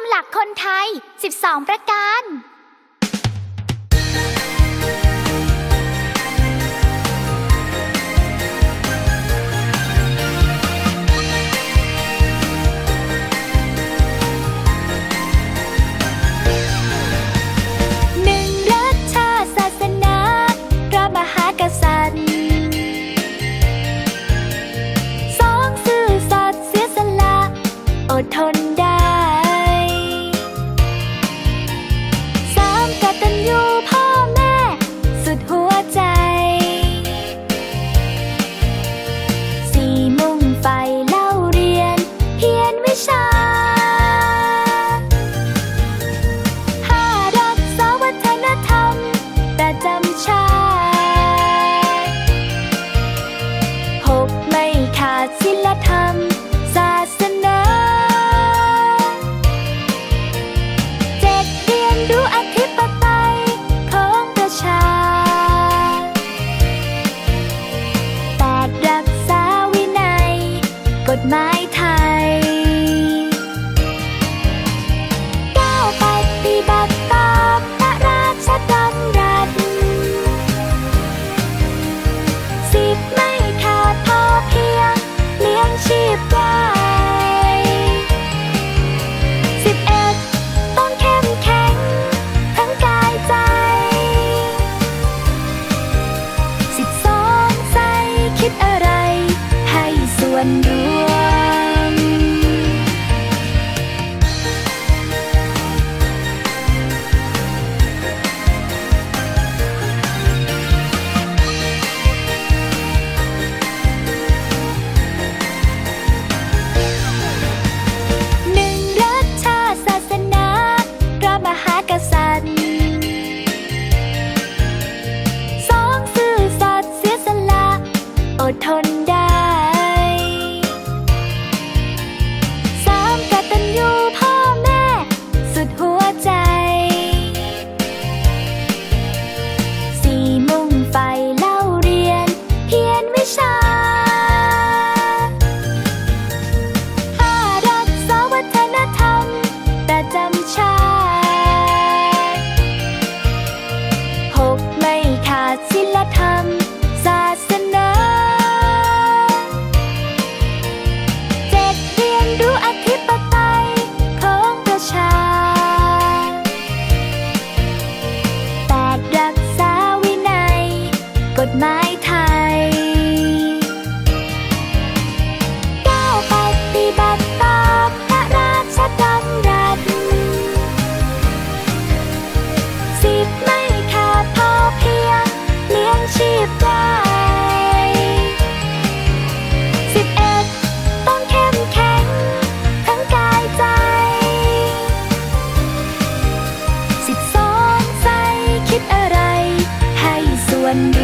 มหลักคนไทย 12 ประการ หนึ่งรักชาติศาสนา พระมหากษัตริย์ ศิลธรรม You. 他们。and